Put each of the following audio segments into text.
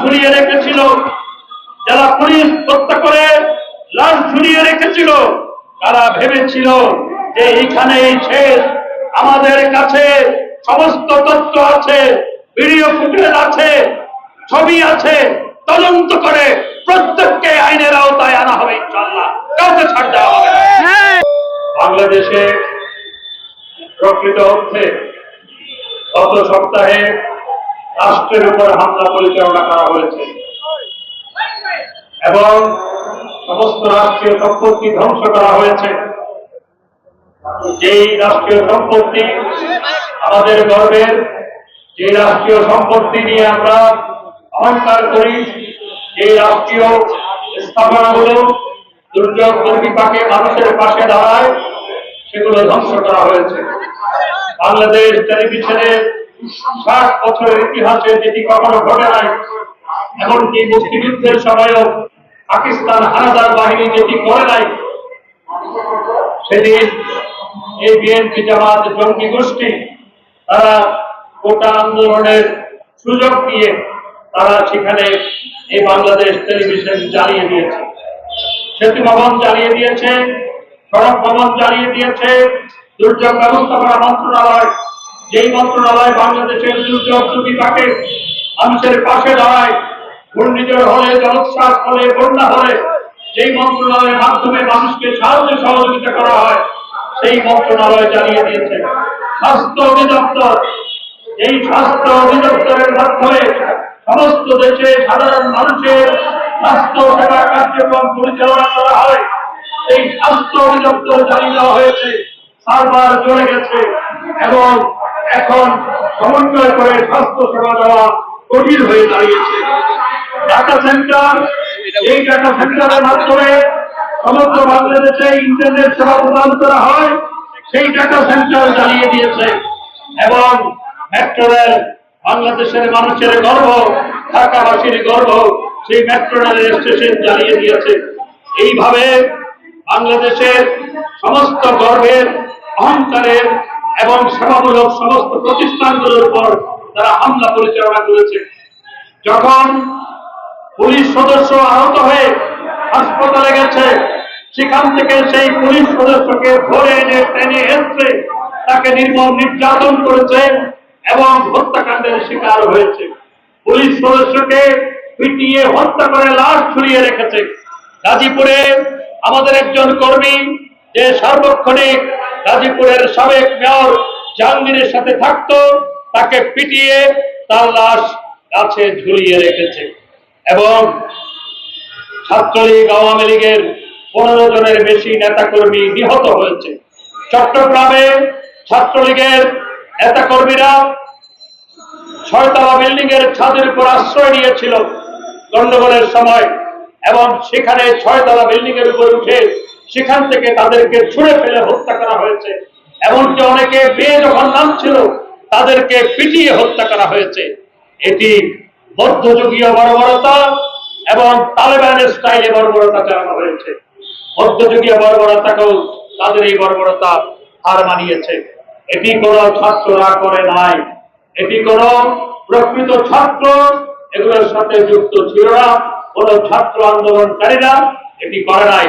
ঝুলিয়ে রেখেছিল। যারা পুলিশ হত্যা করে লাশ ঝুলিয়ে রেখেছিল, তারা ভেবেছিল যে এইখানেই শেষ। আমাদের কাছে সমস্ত তথ্য আছে, ভিডিও ফুটেজ আছে, ছবি আছে। তদন্ত করে প্রত্যেককে আইনের আওতায় আনা হবে ইনশাল্লাহ কাউকে ছাড় দেওয়া হবে বাংলাদেশে প্রকৃত অর্থে গত সপ্তাহে রাষ্ট্রের উপর হামলা পরিচালনা করা হয়েছে। এবং সমস্ত রাষ্ট্রীয় সম্পত্তি ধ্বংস করা হয়েছে। যেই রাষ্ট্রীয় সম্পত্তি আমাদের গর্বের যে রাষ্ট্রীয় সম্পত্তি নিয়ে আমরা অহংকার করি এই রাষ্ট্রীয় স্থাপনাগুলো দুর্যোগ দুর্বিপাকে মানুষের পাশে দাঁড়ায়, সেগুলো ধ্বংস করা হয়েছে। বাংলাদেশ টেলিভিশনের ষাট বছরের ইতিহাসে যেটি কখনো ঘটে নাই, এমনকি মুক্তিযুদ্ধের সময়ও পাকিস্তান হানাদার বাহিনী যেটি করে নাই, সেদিন এই বিএনপি জামাত জঙ্গি গোষ্ঠী তারা কোটা আন্দোলনের সুযোগ দিয়ে তারা সেখানে এই বাংলাদেশ টেলিভিশন জ্বালিয়ে দিয়েছে। সেতু ভবন জ্বালিয়ে দিয়েছে, সড়ক ভবন জ্বালিয়ে দিয়েছে, দুর্যোগ ব্যবস্থাপনা মন্ত্রণালয় যেই মন্ত্রণালয় বাংলাদেশের দুর্যোগ দুর্বিপাকে মানুষের পাশে দাঁড়ায়, ঘূর্ণিঝড় হলে, জলোচ্ছ্বাস হলে, বন্যা হলে, যেই মন্ত্রণালয়ের মাধ্যমে মানুষকে সাহায্য সহযোগিতা করা হয়, সেই মন্ত্রণালয় চালিয়ে দিয়েছে। স্বাস্থ্য অধিদপ্তর, এই স্বাস্থ্য অধিদপ্তরের মাধ্যমে সমস্ত দেশে সাধারণ মানুষের স্বাস্থ্য সেবা কার্যক্রম পরিচালনা করা হয়। এই স্বাস্থ্য অধিদপ্তর চালিয়ে দেওয়া হয়েছে, সার্ভার চলে গেছে এবং এখন সমন্বয় করে স্বাস্থ্য সেবা দেওয়া কঠিন হয়ে দাঁড়িয়েছে। ডাটা সেন্টার এই ডাটা সেন্টারের মাধ্যমে সমগ্র বাংলাদেশে ইন্টারনেট সেবা প্রদান করা হয়, সেই ডাটা সেন্টার চালিয়ে দিয়েছে। এবং মেট্রো বাংলাদেশের মানুষের গর্ব, ঢাকাবাসীর গর্ব, সেই মেট্রো স্টেশন জ্বালিয়ে দিয়েছে। এইভাবে বাংলাদেশের সমস্ত গর্বের অহংকারের এবং সেবামূলক সমস্ত প্রতিষ্ঠানগুলোর উপর তারা হামলা পরিচালনা করেছে। যখন পুলিশ সদস্য আহত হয়ে হাসপাতালে গেছে, সেখান থেকে সেই পুলিশ সদস্যকে ধরে এনে টেনে এসে তাকে নির্মম নির্যাতন করেছে এবং হত্যাকাণ্ডের শিকার হয়েছে। পুলিশ সদস্যকে পিটিয়ে হত্যা করে লাশ ছড়িয়ে রেখেছে। গাজীপুরে আমাদের একজন কর্মী যে সার্বক্ষণিক গাজীপুরের সাবেক মেয়র জাহাঙ্গীরের সাথে থাকতো, তাকে পিটিয়ে তার লাশ গাছে ঝুলিয়ে রেখেছে। এবং ছাত্রলীগ আওয়ামী লীগের পনেরো জনের বেশি নেতাকর্মী নিহত হয়েছে। চট্টগ্রামে ছাত্রলীগের নেতাকর্মীরা ছয়তলা বিল্ডিং এর ছাদের উপর আশ্রয় নিয়েছিল গন্ডগোলের সময়, এবং সেখানে ছয়তলা বিল্ডিং এর উপর উঠে সেখান থেকে তাদেরকে ছুঁড়ে ফেলে হত্যা করা হয়েছে। এমনকি অনেকে বেয়ে যখন নামছিল, তাদেরকে পিটিয়ে হত্যা করা হয়েছে। এটি মধ্যযুগীয় বর্বরতা এবং তালেবানের স্টাইলে বর্বরতা চালানো হয়েছে। মধ্যযুগীয় বর্বরতাকেও তাদের এই বর্বরতা হার মানিয়েছে। এটি কোনো ছাত্ররা করে নাই। এটি কোন প্রকৃত ছাত্র, এগুলোর সাথে যুক্ত ছিল না। কোন ছাত্র আন্দোলনকারীরা এটি করে নাই।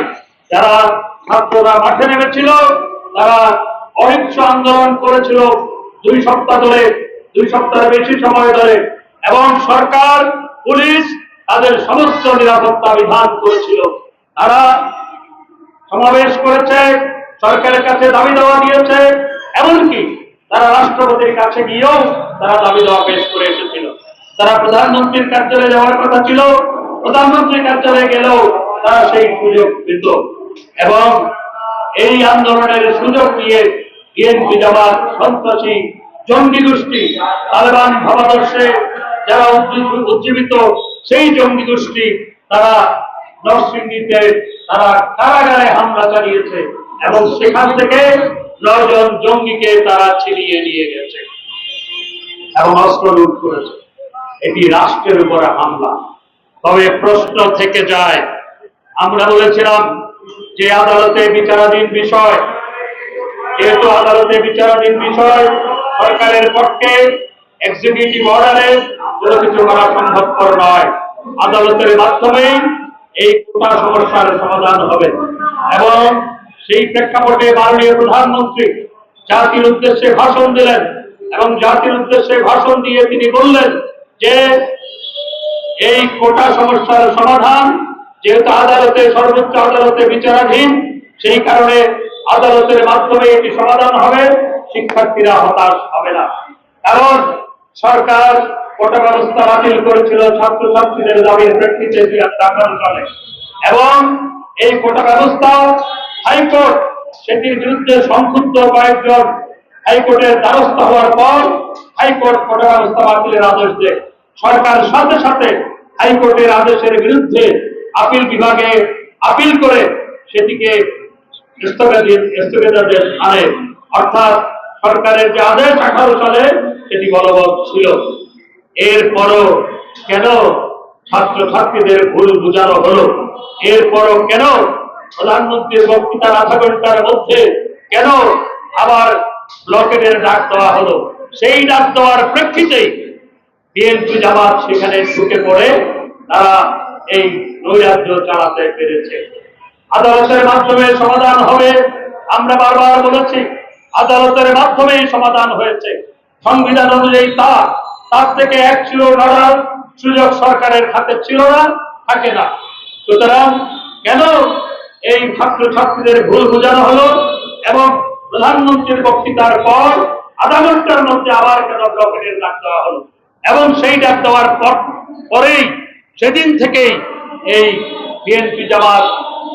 যারা ছাত্ররা মাঠে নেমেছিল, তারা অহিংস আন্দোলন করেছিল দুই সপ্তাহ ধরে, দুই সপ্তাহের বেশি সময় ধরে। এবং সরকার, পুলিশ তাদের সমস্ত নিরাপত্তা বিধান করেছিল। তারা সমাবেশ করেছে, সরকারের কাছে দাবি দেওয়া দিয়েছে, এমনকি তারা রাষ্ট্রপতির কাছে গিয়েও তারা দাবি দেওয়া পেশ করে এসেছিল। তারা প্রধানমন্ত্রীর কার্যালয়ে যাওয়ার কথা ছিল, প্রধানমন্ত্রীর কার্যালয়ে গেলেও তারা সেই সুযোগ পেত। এবং এই আন্দোলনের সুযোগ নিয়ে বিএনপি জামাত, সন্ত্রাসী, জঙ্গি গোষ্ঠী, তালেবান ভাবাদর্শে যারা উজ্জীবিত, সেই জঙ্গি গোষ্ঠী, তারা নরসিংদীতে তারা কারাগারে হামলা চালিয়েছে এবং সেখান থেকে নয়জন জঙ্গিকে তারা ছিনিয়ে নিয়ে গেছে এবং অস্ত্র লুট করেছে। এটি রাষ্ট্রের উপরে হামলা। তবে প্রশ্ন থেকে যায়, আমরা বলেছিলাম যে আদালতে বিচারাধীন বিষয়, যেহেতু আদালতে বিচারাধীন বিষয়, সরকারের পক্ষে এক্সিকিউটিভ অর্ডারে কোনো কিছু করা সম্ভবপর নয়। আদালতের মাধ্যমেই এই কোটা সমস্যার সমাধান হবে। এবং সেই প্রেক্ষাপটে মাননীয় প্রধানমন্ত্রী জাতির উদ্দেশ্যে ভাষণ দিলেন এবং জাতির উদ্দেশ্যে ভাষণ দিয়ে তিনি বললেন যে এই কোটা সমস্যার সমাধান যেহেতু আদালতে সর্বোচ্চ আদালতে বিচারাধীন, সেই কারণে আদালতের মাধ্যমে এটি সমাধান হবে, শিক্ষার্থীরা হতাশ হবে না। কারণ সরকার কোটা ব্যবস্থা বাতিল করেছিল, ছাত্রছাত্রীদের দাবির প্রেক্ষিতে দুই আঠারো এবং এই কোটা ব্যবস্থা হাইকোর্ট, সেটির বিরুদ্ধে সংক্ষুব্ধ কয়েকজন হাইকোর্টের দ্বারস্থ হওয়ার পর হাইকোর্ট কোটা ব্যবস্থা বাতিলের আদেশ দেয়। সরকার সাথে সাথে হাইকোর্টের আদেশের বিরুদ্ধে আপিল বিভাগে আপিল করে সেটিকে স্থগিত স্থগিতাদেশ আনে। অর্থাৎ সরকারের যে আদেশ আঠারো সালে, সেটি বলবৎ ছিল। এরপরও কেন ছাত্র ছাত্রীদের ভুল বোঝানো হলো? এরপরও কেন প্রধানমন্ত্রীর বক্তৃতার আধা ঘণ্টার মধ্যে কেন আবার ব্লকেটের ডাক দেওয়া হলো? সেই ডাক দেওয়ার প্রেক্ষিতেই বিএনপি জামাত সেখানে ঢুকে পড়ে। তারা এই নৈরাজ্য চালাতে পেরেছে। আদালতের মাধ্যমে সমাধান হবে, আমরা বারবার বলেছি, আদালতের মাধ্যমেই সমাধান হয়েছে। সংবিধান অনুযায়ী তা, তার থেকে এক ছিল লড়ার সুযোগ সরকারের হাতে ছিল না, থাকে না। সুতরাং কেন এই ছাত্র ছাত্রীদের ভুল বোঝানো হলো এবং প্রধানমন্ত্রীর বক্তৃতার পর আধা ঘণ্টার মধ্যে আবার কেন ব্লকেটের ডাক দেওয়া হলো? এবং সেই ডাক দেওয়ার পর, পরেই, সেদিন থেকেই এই বিএনপি জামাত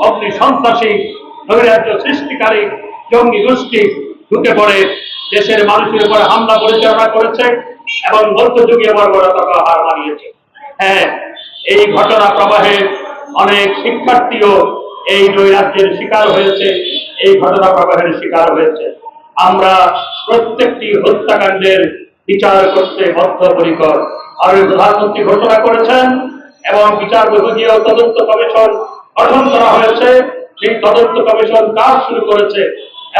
অগ্নি সন্ত্রাসী নৈরাজ্য সৃষ্টিকারী জঙ্গি গোষ্ঠী ঢুকে পড়ে, দেশের মানুষের উপরে হামলা পরিচালনা করেছে, এবং মধ্যযুগীয় বর্বরতা হার মানিয়েছে। হ্যাঁ এই ঘটনা প্রবাহে অনেক শিক্ষার্থীও এই নৈরাজ্যের শিকার হয়েছে, এই ঘটনা প্রবাহের শিকার হয়েছে। আমরা প্রত্যেকটি হত্যাকাণ্ডের বিচার করতে বদ্ধপরিকর। আর প্রধানমন্ত্রী ঘোষণা করেছেন এবং বিচার বিভাগীয় তদন্ত কমিশন গঠন করা হয়েছে। সেই তদন্ত কমিশন কাজ শুরু করেছে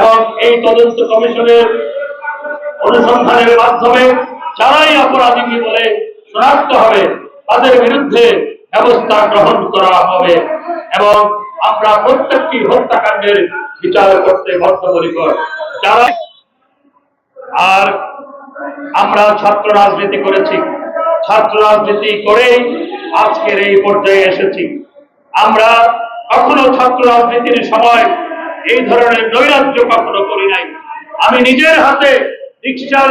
এবং এই তদন্ত কমিশনের অনুসন্ধানের মাধ্যমে যারাই অপরাধী বলে শনাক্ত হবে, তাদের বিরুদ্ধে ব্যবস্থা গ্রহণ করা হবে এবং আমরা প্রত্যেকটি হত্যাকাণ্ডের বিচার করতে বদ্ধপরিকর। যারা আর আমরা ছাত্র রাজনীতি করেছি। ছাত্র রাজনীতি করেই আজকের এই পর্যায়ে এসেছি। আমরা কখনো ছাত্র রাজনীতির সময় এই ধরনের নৈরাজ্য কখনো করি নাই। আমি নিজের হাতে রিক্সার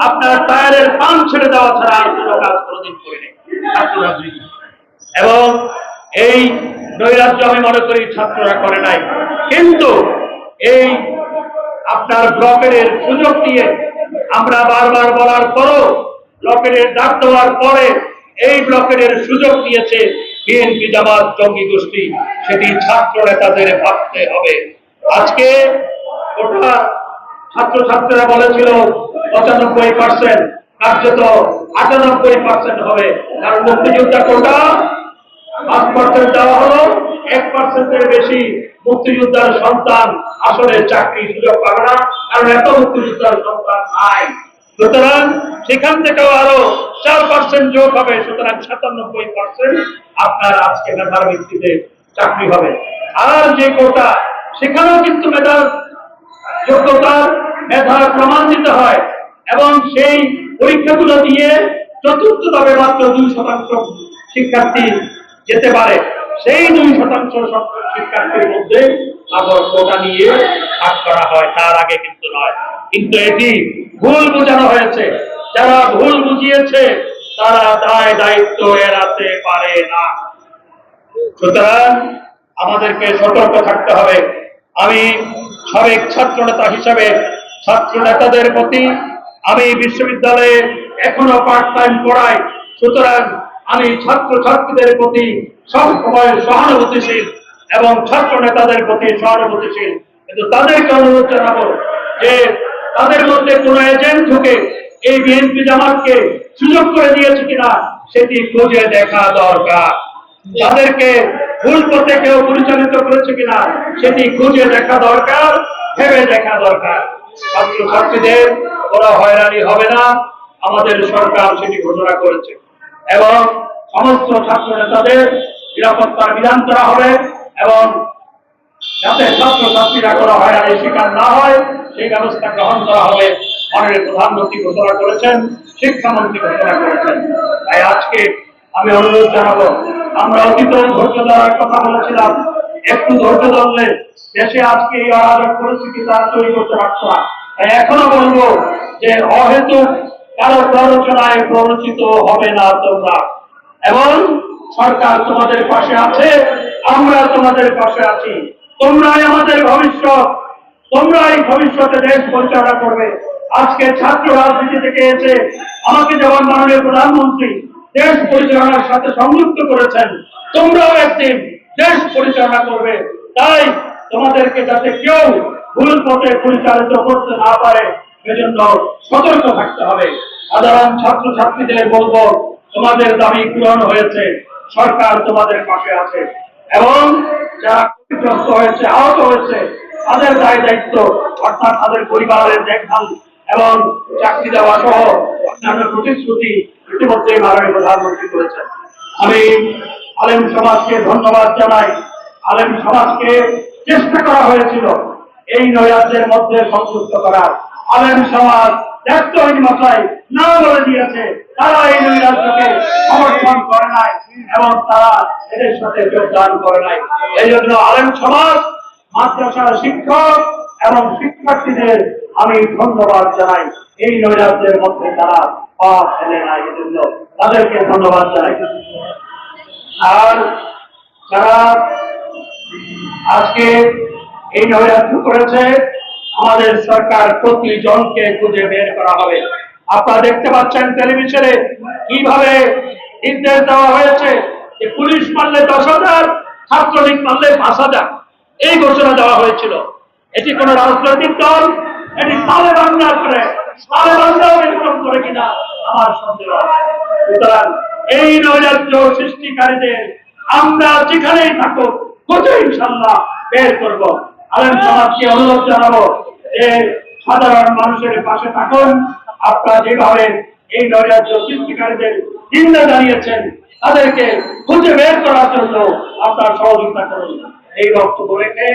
আপনার টায়ারের পান ছেড়ে দেওয়া ছাড়া আর কোনো কাজ কোনোদিন করিনি ছাত্র রাজনীতি। এবং এই নৈরাজ্য আমি মনে করি ছাত্ররা করে নাই। কিন্তু এই আপনার ব্লকের সুযোগ দিয়ে আমরা বারবার বলার পরও ব্লকের ডাক দেওয়ার পরে এই ব্লকের সুযোগ দিয়েছে বিএনপি জামাত জঙ্গি গোষ্ঠী। সেটি ছাত্র নেতাদের ভাবতে হবে। আজকে ওটা ছাত্রছাত্রীরা বলেছিল, পঁচানব্বই পার্সেন্ট কার্যত আটানব্বই পার্সেন্ট হবে। মুক্তিযোদ্ধা কোটা পাঁচ পার্সেন্ট দেওয়া হলো, এক পার্সেন্টের বেশি মুক্তিযোদ্ধার সন্তান আসলে চাকরি সুযোগ পাবে না। কারণ এত মুক্তিযোদ্ধার সন্তান নাই। সুতরাং সেখান থেকেও আরও চার পার্সেন্ট যোগ হবে, সুতরাং সাতানব্বই পার্সেন্ট আপনার আজকে মেধার ভিত্তিতে চাকরি হবে। আর যে কোটা, সেখানেও কিন্তু মেধার যোগ্যতার মেধার প্রমাণ দিতে হয় এবং সেই পরীক্ষাগুলো দিয়ে চতুর্থ তবে মাত্র দুই শতাংশ শিক্ষার্থী যেতে পারে। সেই দুই শতাংশ শিক্ষার্থীর মধ্যে আবার কোটা নিয়ে ভাগ করা হয়, তার আগে কিন্তু নয়। কিন্তু এটি ভুল বোঝানো হয়েছে। যারা ভুল বুঝিয়েছে, তারা দায় দায়িত্ব এড়াতে পারে না। সুতরাং আমাদেরকে সতর্ক থাকতে হবে। আমি সাবেক ছাত্র নেতা হিসাবে ছাত্র নেতাদের প্রতি আমি বিশ্ববিদ্যালয়ে এখনও পার্ট টাইম পড়াই। সুতরাং আমি ছাত্র ছাত্রীদের প্রতি সবসময় সহানুভূতিশীল এবং ছাত্র নেতাদের প্রতি সহানুভূতিশীল। কিন্তু তাদেরকে অনুরোধ জানাব যে তাদের মধ্যে কোন এজেন্ট ঢুকে এই বিএনপি জামাতকে সুযোগ করে দিয়েছে কিনা, সেটি খুঁজে দেখা দরকার। তাদেরকে ভুল পথে কেউ পরিচালিত করেছে কিনা, সেটি খুঁজে দেখা দরকার, ভেবে দেখা দরকার। ছাত্র ছাত্রীদের কোনো হয়রানি হবে না, আমাদের সরকার সেটি ঘোষণা করেছে। এবং সমস্ত ছাত্র নেতাদের নিরাপত্তার বিধান করা হবে এবং যাতে ছাত্র ছাত্রীরা কোনো হয়রানির শিকার না হয় সেই ব্যবস্থা গ্রহণ করা হবে। মাননীয় প্রধানমন্ত্রী ঘোষণা করেছেন, শিক্ষামন্ত্রী ঘোষণা করেছেন। তাই আজকে আমি অনুরোধ জানাব, আমরা অতীত ধৈর্য ধরার কথা বলেছিলাম, একটু ধৈর্য ধরলে দেশে আজকে এই অরাজক পরিস্থিতি তারা তৈরি করতে পারতো না। তাই এখনও বলব যে অহেতু কারও প্ররোচনায় প্ররোচিত হবে না তোমরা। এবং সরকার তোমাদের পাশে আছে, আমরা তোমাদের পাশে আছি। তোমরাই আমাদের ভবিষ্যৎ তোমরাই ভবিষ্যতে দেশ পরিচালনা করবে। আজকে ছাত্র রাজনীতি থেকে এসে আমাকে যেমন মাননীয় প্রধানমন্ত্রী দেশ পরিচালনার সাথে সংযুক্ত করেছেন, তোমরাও একদিন দেশ পরিচালনা করবে। তাই তোমাদেরকে যাতে কেউ ভুল পথে পরিচালিত করতে না পারে এজন্য সতর্ক থাকতে হবে। সাধারণ ছাত্র ছাত্রীদের বলব, তোমাদের দাবি পূরণ হয়েছে, সরকার তোমাদের পাশে আছে এবং যারা ক্ষতিগ্রস্ত হয়েছে, আহত হয়েছে তাদের দায় দায়িত্ব, অর্থাৎ তাদের পরিবারের দেখভাল এবং চাকরি দেওয়া সহ অন্যান্য প্রতিশ্রুতি ইতিমধ্যে মাননীয় প্রধানমন্ত্রী করেছেন। আমি আলেম সমাজকে ধন্যবাদ জানাই। আলেম সমাজকে চেষ্টা করা হয়েছিল এই নৈরাজ্যের মধ্যে সংযুক্ত করার। আলেম সমাজ ব্যক্তহীন ভাষায় না বলে দিয়েছে, তারা এই নৈরাজ্যকে সমর্থন করে নাই এবং তারা এদের সাথে যোগদান করে নাই। এই জন্য আলেম সমাজ মাদ্রাসার শিক্ষক এবং শিক্ষার্থীদের আমি ধন্যবাদ জানাই। এই নৈরাজ্যের মধ্যে তারা পা ফেলে নাই এজন্য তাদেরকে ধন্যবাদ জানাই। আর যারা আজকে এই নৈরাজ্য করেছে, আমাদের সরকার প্রতি জনকে খুঁজে বের করা হবে। আপনারা দেখতে পাচ্ছেন টেলিভিশনে কীভাবে নির্দেশ দেওয়া হয়েছে যে পুলিশ মারলে দশ হাজার, ছাত্রলীগ মারলে পাঁচ হাজার। এই ঘোষণা দেওয়া হয়েছিল। এটি কোন রাজনৈতিক দল, এটি তালেবান না করে তালেবানরাও ব্যতিক্রম করে কিনা, আমার সন্দেহ। সুতরাং এই নৈরাজ্য সৃষ্টিকারীদের আমরা যেখানেই থাকুক খুঁজে ইনশাল্লাহ বের করব? আলেম সমাজকে অনুরোধ জানাব যে সাধারণ মানুষের পাশে থাকুন। আপনারা যেভাবে এই নৈরাজ্য সৃষ্টিকারীদের চিন্তা জানিয়েছেন, তাদেরকে খুঁজে বের করার জন্য আপনার সহযোগিতা করুন। এই বক্তব্য রেখে